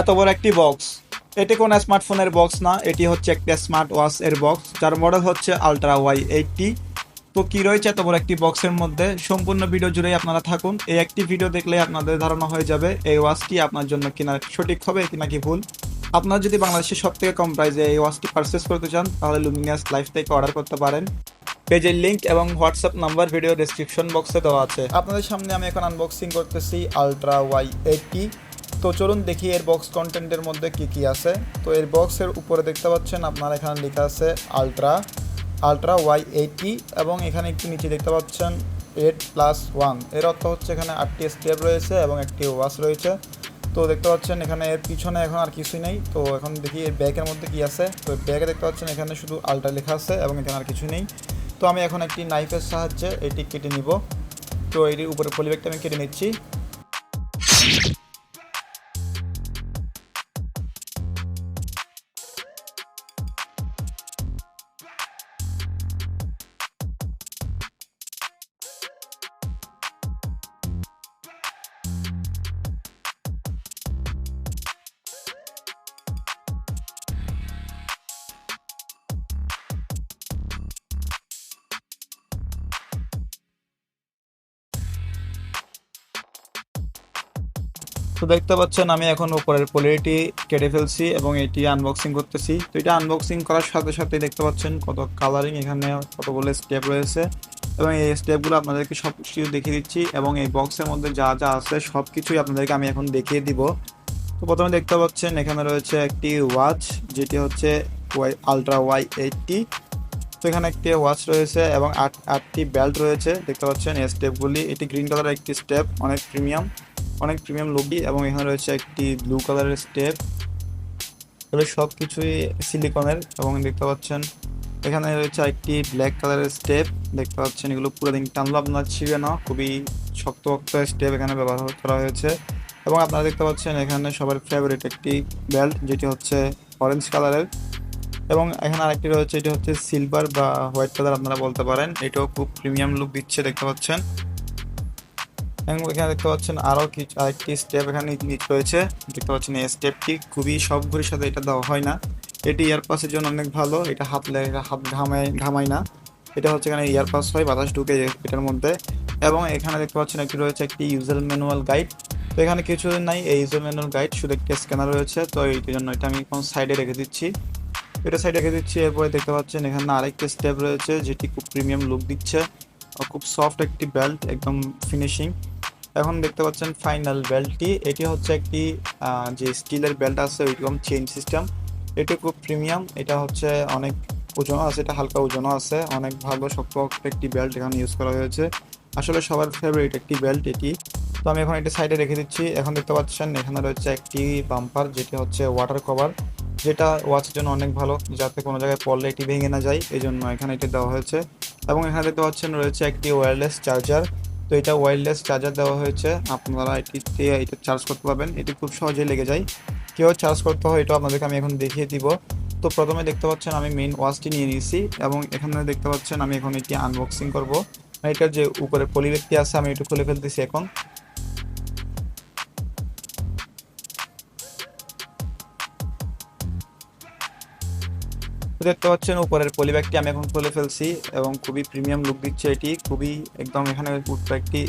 এত বড় একটি বক্স এটি কোনো স্মার্টফোনের বক্স না, এটি হচ্ছে একটি স্মার্ট ওয়াচ এর বক্স যার মডেল হচ্ছে আলট্রা ওয়াই এইটটি তো কি রয়েছে এত বড় একটি বক্সের মধ্যে? সম্পূর্ণ ভিডিও জুড়েই আপনারা থাকুন। এই একটি ভিডিও দেখলে আপনাদের ধারণা হয়ে যাবে, এই ওয়াচটি আপনার জন্য কিনা সঠিক হবে কি নাকি ভুল? আপনারা যদি বাংলাদেশের সব থেকে কম প্রাইসে এই ওয়াচটি পারচেস করতে চান, তাহলে লুমিনিয়াস লাইফ থেকে অর্ডার করতে পারেন। পেজের লিঙ্ক এবং হোয়াটসঅ্যাপ নাম্বার ভিডিও ডেসক্রিপশন বক্সে দেওয়া আছে। আপনাদের সামনে আমি এখন আনবক্সিং করতেছি আলট্রা ওয়াই এইটটি তো চলুন দেখি এর বক্স কন্টেন্টের মধ্যে কি কি আছে। তো এর বক্সের উপরে দেখতে পাচ্ছেন আপনারা এখানে লেখা আছে আলট্রা আলট্রা ওয়াই এইটটি এবং এখানে একটু নিচে দেখতে পাচ্ছেন এইট প্লাস ওয়ানের অর্থ হচ্ছে এখানে আটটি স্টেপ রয়েছে এবং একটি ওয়াশ রয়েছে। তো দেখতে পাচ্ছেন এখানে এর পিছনে এখন আর কিছুই নেই। তো এখন দেখি এর ব্যাগের মধ্যে কি আছে। তো ব্যাগে দেখতে পাচ্ছেন এখানে শুধু আলট্রা লেখা আছে এবং এখানে আর কিছু নেই। তো আমি এখন একটি নাইফের সাহায্যে এটি কেটে নিব। তো এটির উপরে পলিব্যাগটা আমি কেটে নিচ্ছি। তো দেখতে পাচ্ছেন, আমি এখন উপরের পলিটি কেটে ফেলছি এবং এটি আনবক্সিং করতেছি। তো এটা আনবক্সিং করার সাথে সাথে দেখতে পাচ্ছেন কত কালারিং এখানে কতগুলো স্টেপ রয়েছে এবং এই স্টেপগুলো আপনাদেরকে সব কিছু দেখিয়ে দিচ্ছি এবং এই বক্সের মধ্যে যা যা আছে সব কিছুই আপনাদেরকে আমি এখন দেখিয়ে দিব। তো প্রথমে দেখতে পাচ্ছেন, এখানে রয়েছে একটি ওয়াচ যেটি হচ্ছে ওয়াই আলট্রা ওয়াই এইটটি তো এখানে একটি ওয়াচ রয়েছে এবং আট, আটটি বেল্ট রয়েছে। দেখতে পাচ্ছেন এই স্টেপগুলি এটি গ্রিন কালারের একটি স্টেপ অনেক প্রিমিয়াম অনেক প্রিমিয়াম লুকই এবং এখানে রয়েছে একটি ব্লু কালারের স্টেপ এগুলো সব কিছুই সিলিকনের এবং দেখতে পাচ্ছেন, এখানে রয়েছে একটি ব্ল্যাক কালারের স্টেপ দেখতে পাচ্ছেন, এগুলো পুরো দিন টানলো, আপনার ছিঁড়ে না, খুবই শক্ত শক্ত স্টেপ এখানে ব্যবহার করা হয়েছে। এবং আপনারা দেখতে পাচ্ছেন, এখানে সবার ফেভারিট একটি বেল্ট যেটি হচ্ছে অরেঞ্জ কালারের এবং এখানে আরেকটি রয়েছে, এটি হচ্ছে সিলভার বা হোয়াইট কালার আপনারা বলতে পারেন। এটাও খুব প্রিমিয়াম লুক দিচ্ছে, দেখতে পাচ্ছেন। এখানে দেখতে পাচ্ছেন আরও কিছু, আরেকটি স্টেপ এখানে রয়েছে। দেখতে পাচ্ছেন এই স্টেপটি খুবই সব সাথে এটা দেওয়া হয় না। এটি ইয়ারপাসের জন্য অনেক ভালো, এটা হাত লে- হাত ঘামায় ঘামায় না। এটা হচ্ছে এখানে ইয়ারপাস হয়, বাতাস ঢুকে এটার মধ্যে। এবং এখানে দেখতে পাচ্ছেন একটি রয়েছে একটি ইউজার ম্যানুয়াল গাইড তো এখানে কিছু নাই, এই ইউজার ম্যানুয়াল গাইড শুধু একটি স্ক্যানার রয়েছে। তো এইটির জন্য এটা আমি এখন সাইডে রেখে দিচ্ছি। এটা সাইডে রেখে দিচ্ছি, এরপরে দেখতে পাচ্ছেন এখানে আরেকটি স্টেপ রয়েছে, যেটি খুব প্রিমিয়াম লুক দিচ্ছে। খুব সফট একটি বেল্ট একদম ফিনিশিং এখন দেখতে পাচ্ছেন ফাইনাল বেল্টটি এটি হচ্ছে একটি যে স্টিলের বেল্ট আছে, ওইরকম চেইন সিস্টেম এটি খুব প্রিমিয়াম এটা হচ্ছে অনেক ওজনও আছে, এটা হালকা ওজনও আছে, অনেক ভালো শক্ত একটি বেল্ট এখানে ইউজ করা হয়েছে। আসলে সবার ফেভারিট একটি বেল্ট এটি। তো আমি এখন এটি সাইডে রেখে দিচ্ছি। এখন দেখতে পাচ্ছেন এখানে রয়েছে একটি বাম্পার যেটি হচ্ছে ওয়াটার কভার যেটা ওয়াচের জন্য অনেক ভালো, যাতে কোনো জায়গায় পড়লে এটি ভেঙে না যায় এই জন্য এখানে এটি দেওয়া হয়েছে। এবং এখানে দেখতে পাচ্ছেন রয়েছে একটি ওয়্যারলেস চার্জার তো এটা ওয়্যারলেস চার্জার দেওয়া হয়েছে। আপনারা এটিতে এটা চার্জ করতে পারবেন। এটি খুব সহজেই লেগে যায়। কেউ চার্জ করতে হয়, এটা আপনাদেরকে আমি এখন দেখিয়ে দিব। তো প্রথমে দেখতে পাচ্ছেন আমি মেইন ওয়াচটি নিয়ে নিয়েছি এবং এখানে দেখতে পাচ্ছেন আমি এখন এটি আনবক্সিং করব। এটার যে উপরে পলিব্যাগটি আছে, আমি একটু খুলে ফেলতেছি এখন। দেখতে পাচ্ছেন, উপরের পলিব্যাগটি আমি এখন খুলে ফেলছি এবং খুবই প্রিমিয়াম লুক দিচ্ছে এটি। খুবই একদম এখানে একটি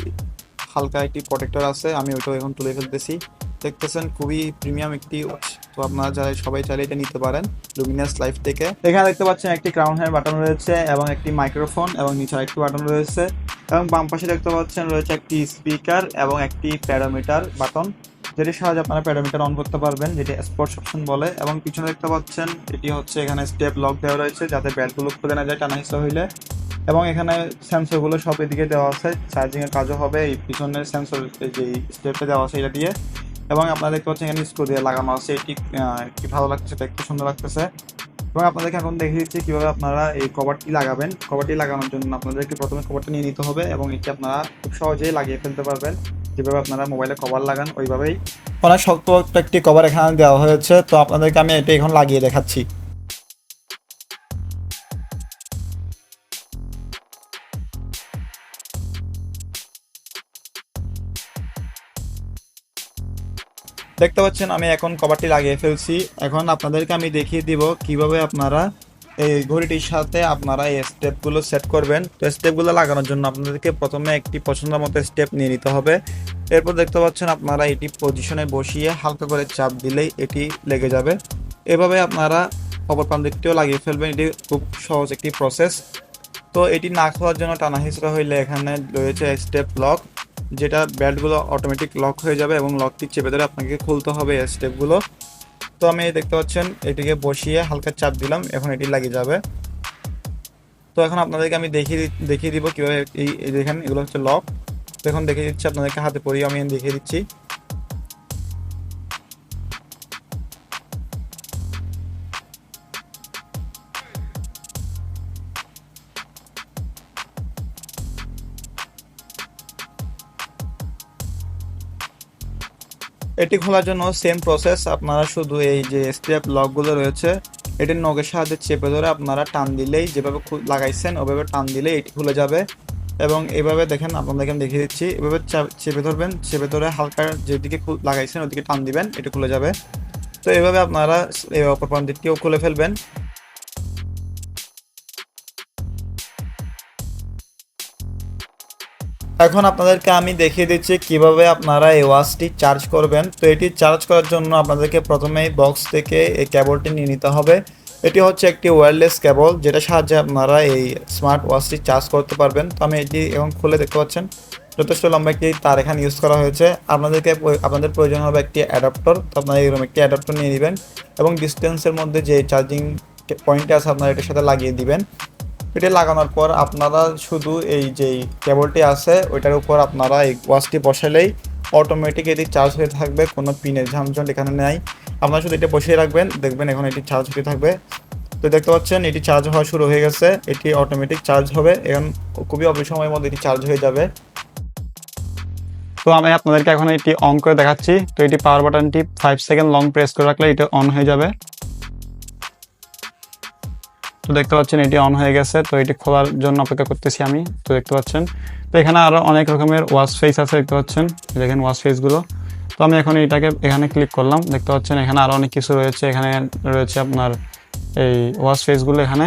হালকা একটি প্রোটেক্টর আছে, আমি ওইটাও এখন তুলে ফেলতেছি। দেখতেছেন, খুবই প্রিমিয়াম একটি তো আপনারা যারা, সবাই চাইলে এটা নিতে পারেন লুমিনাস লাইফ থেকে। এখানে দেখতে পাচ্ছেন, একটি ক্রাউন হ্যান্ড বাটন রয়েছে এবং একটি মাইক্রোফোন এবং নিচে একটি বাটন রয়েছে। এবং বাম পাশে দেখতে পাচ্ছেন রয়েছে একটি স্পিকার এবং একটি প্যারামিটার বাটন যেটির সাহায্যে আপনারা প্যারামিটার অন করতে পারবেন, যেটি স্পোর্টস অপশন বলে। এবং পিছনে দেখতে পাচ্ছেন, এটি হচ্ছে এখানে স্টেপ লক দেওয়া রয়েছে, যাতে বেল্টগুলো খুলে না যায় টানা হিসা হইলে। এবং এখানে সেন্সরগুলো সব এদিকে দেওয়া আছে চার্জিং এর কাজও হবে, এই পিছনের সেন্সর যে স্টেপটা দেওয়া আছে, এটা দিয়ে। এবং আপনারা দেখতে পাচ্ছেন এখানে স্ক্রু দিয়ে লাগানো আছে, এটি কি ভালো লাগতেছে, দেখতে সুন্দর লাগতেছে। এবং আপনাদেরকে এখন দেখে দিচ্ছি কীভাবে আপনারা এই কভারটি লাগাবেন। কভারটি লাগানোর জন্য আপনাদেরকে প্রথমে কভারটা নিয়ে নিতে হবে এবং এটি আপনারা খুব সহজেই লাগিয়ে ফেলতে পারবেন। যেভাবে আপনারা মোবাইলে কভার লাগান, ওইভাবেই। অনেক শক্ত একটি কভার এখানে দেওয়া হয়েছে। তো আপনাদেরকে আমি এটি এখন লাগিয়ে দেখাচ্ছি। দেখতে পাচ্ছেন, আমি এখন কভারটি লাগিয়ে ফেলছি। এখন আপনাদেরকে আমি দেখিয়ে দিব কীভাবে আপনারা এই ঘড়িটির সাথে আপনারা এই স্টেপগুলো সেট করবেন। তো স্টেপগুলো লাগানোর জন্য আপনাদেরকে প্রথমে একটি পছন্দ মতো স্টেপ নিয়ে নিতে হবে। এরপর দেখতে পাচ্ছেন, আপনারা এটি পজিশনে বসিয়ে হালকা করে চাপ দিলেই এটি লেগে যাবে। এভাবে আপনারা অপর প্রান্তিকটিও লাগিয়ে ফেলবেন। এটি খুব সহজ একটি প্রসেস। তো এটি না খাওয়ার জন্য টানা হিসরা হইলে এখানে রয়েছে স্টেপ লক। যেটা ব্যাটগুলো অটোমেটিক লক হয়ে যাবে এবং লকটি চেপে ধরে আপনাকে খুলতে হবে স্টেপগুলো তো আমি দেখতে পাচ্ছেন, এটিকে বসিয়ে হালকা চাপ দিলাম, এখন এটি লাগিয়ে যাবে। তো এখন আপনাদেরকে আমি দেখিয়ে দেখিয়ে দিব কীভাবে এই দেখেন, এগুলো হচ্ছে লক তো এখন দেখিয়ে দিচ্ছি, আপনাদেরকে হাতে পরিয়ে আমি দেখিয়ে দিচ্ছি। এটি খোলার জন্য সেম প্রসেস আপনারা শুধু এই যে স্টেপ লকগুলো রয়েছে এটির নখের সাহায্যে চেপে ধরে আপনারা টান দিলেই যেভাবে লাগাইছেন, ওভাবে টান দিলেই এটি খুলে যাবে। এবং এভাবে দেখেন আপনাদেরকে আমি দেখিয়ে দিচ্ছি, এভাবে চেপে ধরবেন, চেপে ধরে হালকা যেদিকে লাগাইছেন ওদিকে টান দিবেন, এটি খুলে যাবে। তো এভাবে আপনারা এই অপর প্রান্তটিও খুলে ফেলবেন। এখন আপনাদেরকে আমি দেখিয়ে দিচ্ছি কীভাবে আপনারা এই ওয়াচটি চার্জ করবেন। তো এটি চার্জ করার জন্য আপনাদেরকে প্রথমেই বক্স থেকে এই কেবলটি নিয়ে নিতে হবে। এটি হচ্ছে একটি ওয়্যারলেস কেবল যেটা সাহায্যে আপনারা এই স্মার্ট ওয়াচটি চার্জ করতে পারবেন। তো আমি এটি এখন খুলে দেখতে পাচ্ছেন। যথেষ্ট লম্বা একটি তার এখানে ইউজ করা হয়েছে। আপনাদেরকে আপনাদের প্রয়োজন হবে একটি অ্যাডাপ্টর তো আপনারা এরকম একটি অ্যাডাপ্টর নিয়ে নেবেন এবং ডিস্টেন্সের মধ্যে যে চার্জিং পয়েন্টটি আছে, আপনারা এটার সাথে লাগিয়ে দিবেন। এটা লাগানোর পর আপনারা শুধু এই যে কেবলটি আছে, ওইটার উপর আপনারা এই ওয়াচটি বসালেই অটোমেটিক এটি চার্জ হয়ে থাকবে, কোনো পিনের ঝামঝট এখানে নেই। আপনারা শুধু এটা বসিয়ে রাখবেন, দেখবেন এখন এটি চার্জ হতে থাকবে। তো দেখতে পাচ্ছেন, এটি চার্জ হওয়া শুরু হয়ে গেছে, এটি অটোমেটিক চার্জ হবে, এখন খুবই অল্প সময়ের মধ্যে এটি চার্জ হয়ে যাবে। তো আমি আপনাদেরকে এখন এটি অন করে দেখাচ্ছি, তো এটি পাওয়ার বাটনটি ফাইভ সেকেন্ড লং প্রেস করে রাখলে এটা অন হয়ে যাবে। তো দেখতে পাচ্ছেন এটি অন হয়ে গেছে, তো এটি খোলার জন্য অপেক্ষা করতেছি আমি, তো দেখতে পাচ্ছেন। তো এখানে আরও অনেক রকমের ওয়াশ ফেস আছে, দেখতে পাচ্ছেন। দেখেন ওয়াশ ফেসগুলো তো আমি এখন এটাকে এখানে ক্লিক করলাম, দেখতে পাচ্ছেন এখানে আরও অনেক কিছু রয়েছে, এখানে রয়েছে আপনার এই ওয়াশ ফেসগুলো এখানে।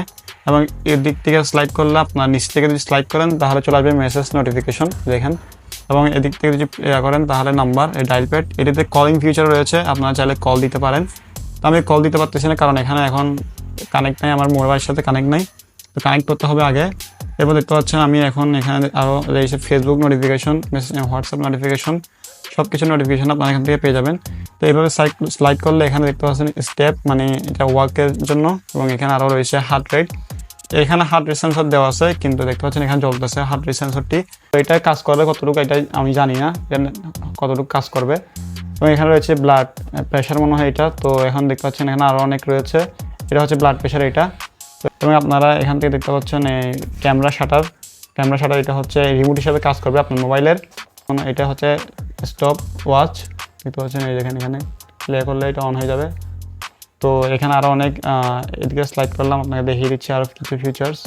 এবং এর দিক থেকে স্লাইড করলে আপনার নিচ থেকে যদি স্লাইড করেন, তাহলে চলে আসবে মেসেজ নোটিফিকেশন দেখেন। এবং এদিক থেকে যদি ইয়া করেন, তাহলে নাম্বার এই ডায়াল প্যাড এটিতে কলিং ফিউচার রয়েছে, আপনারা চাইলে কল দিতে পারেন। তো আমি কল দিতে পারতেছি না, কারণ এখানে এখন কানেক্ট নাই, আমার মোবাইলের সাথে কানেক্ট নাই। তো কানেক্ট করতে হবে আগে। এরপর দেখতে পাচ্ছেন, আমি এখন এখানে আরও রয়েছে ফেসবুক নোটিফিকেশন হোয়াটসঅ্যাপ নোটিফিকেশন সব কিছু নোটিফিকেশন আপনারা এখান থেকে পেয়ে যাবেন। তো এইভাবে স্লাইড করলে এখানে দেখতে পাচ্ছেন স্টেপ মানে এটা ওয়ার্কের জন্য, এবং এখানে আরও রয়েছে হার্ট রেট এখানে হার্ট রেট সেন্সর দেওয়া আছে, কিন্তু দেখতে পাচ্ছেন এখানে জ্বলতেছে হার্ট রেট সেন্সরটি তো এটা কাজ করবে কতটুকু, এটা আমি জানি না কতটুকু কাজ করবে। এবং এখানে রয়েছে ব্লাড প্রেশার মনে হয় এটা। তো এখন দেখতে পাচ্ছেন এখানে আরও অনেক রয়েছে। এটা হচ্ছে ব্লাড প্রেশার এটা। এবং আপনারা এখান থেকে দেখতে পাচ্ছেন ক্যামেরা শাটার ক্যামেরা শাটার এটা হচ্ছে রিমোট হিসাবে কাজ করবে আপনার মোবাইলের এটা হচ্ছে স্টপ ওয়াচ দেখতে পাচ্ছেন এই দেখেন এখানে প্লে করলে এটা অন হয়ে যাবে। তো এখানে আরও অনেক এদিকে স্লাইড করলাম, আপনাকে দেখিয়ে দিচ্ছি আরও কিছু ফিচার্স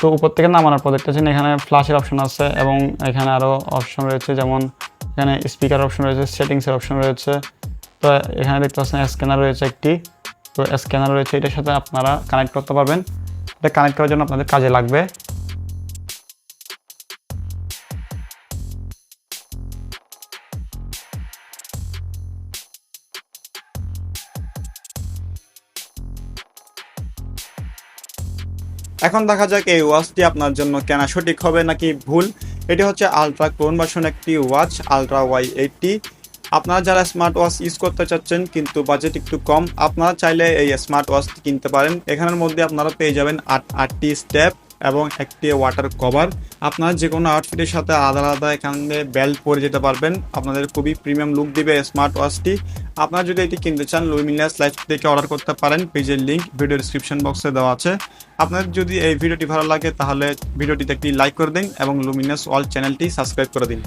তো উপর থেকে নামানোর পর দেখতেছেন এখানে ফ্ল্যাশের অপশন আছে এবং এখানে আরও অপশন রয়েছে, যেমন এখানে স্পিকার অপশন রয়েছে সেটিংসের অপশন রয়েছে। তো এখানে দেখতে পাচ্ছেন স্ক্যানার রয়েছে একটি। তো স্ক্যানার রয়েছে, এটার সাথে আপনারা কানেক্ট করতে পারবেন। এটা কানেক্ট করার জন্য আপনাদের কাজে লাগবে। এখন দেখা যাক এই ওয়াচটি আপনার জন্য কেনা সঠিক হবে নাকি ভুল। এটি হচ্ছে আলট্রা ক্লোন ভার্সন একটি ওয়াচ আলট্রা ওয়াই এইটটি আপনারা যারা স্মার্ট ওয়াচ ইউজ করতে চাচ্ছেন, কিন্তু বাজেট একটু কম, আপনারা চাইলে এই স্মার্ট ওয়াচটি কিনতে পারেন। এখানের মধ্যে আপনারা পেয়ে যাবেন আট, আটটি স্টেপ এবং একটি ওয়াটার কভার আপনারা যে কোনো আউটফিটের সাথে আলাদা আলাদা এখানে বেল্ট পরে যেতে পারবেন। আপনাদের খুবই প্রিমিয়াম লুক দিবে স্মার্ট ওয়াচটি আপনারা যদি এটি কিনতে চান লুমিনিয়াস লাইফ থেকে অর্ডার করতে পারেন। পেজের লিঙ্ক ভিডিও ডিসক্রিপশন বক্সে দেওয়া আছে। আপনাদের যদি এই ভিডিওটি ভালো লাগে, তাহলে ভিডিওটিতে একটি লাইক করে দিন এবং লুমিনাস ওয়াল চ্যানেলটি সাবস্ক্রাইব করে দিন।